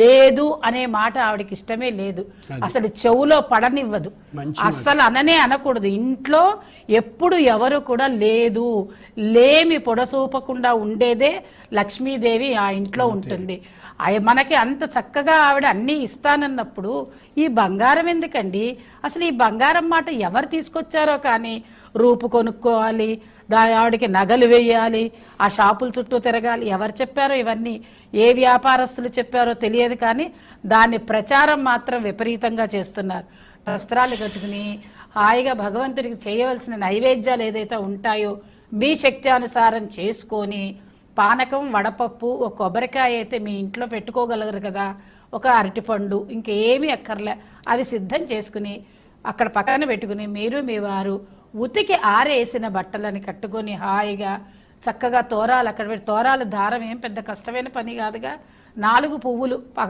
లేదు అనే మాట ఆవిడకి ఇష్టమే లేదు. అసలు చెవులో పడనివ్వదు. మంచి అస్సలు అననే అనకూడదు. ఇంట్లో ఎప్పుడు ఎవరు కూడా లేదు. లేమి పొడసూపకుండా ఉండేదే లక్ష్మీదేవి ఆ ఇంట్లో ఉంటుంది. మనకి అంత చక్కగా ఆవిడ అన్నీ ఇస్తానన్నప్పుడు ఈ బంగారం ఎందుకండి? అసలు ఈ బంగారం మాట ఎవరు తీసుకొచ్చారో కానీ రూపు కొనుక్కోవాలి దా ఆవిడకి నగలు వేయాలి ఆ షాపుల చుట్టూ తిరగాలి. ఎవరు చెప్పారో ఇవన్నీ ఏ వ్యాపారస్తులు చెప్పారో తెలియదు కానీ దాని ప్రచారం మాత్రం విపరీతంగా చేస్తున్నారు. వస్త్రాలు కట్టుకుని హాయిగా భగవంతుడికి చేయవలసిన నైవేద్యాలు ఏదైతే ఉంటాయో మీ శక్తి అనుసారం చేసుకొని పానకం వడపప్పు ఒక కొబ్బరికాయ అయితే మీ ఇంట్లో పెట్టుకోగలరు కదా ఒక అరటిపండు ఇంకేమీ అక్కర్లే. అవి సిద్ధం చేసుకుని అక్కడ పక్కన పెట్టుకుని మీరు మీ వారు ఉతికి ఆరేసిన బట్టలని కట్టుకొని హాయిగా చక్కగా తోరాలు అక్కడ పెట్టి తోరాలు దారం ఏం పెద్ద కష్టమైన పని కాదుగా. నాలుగు పువ్వులు పగ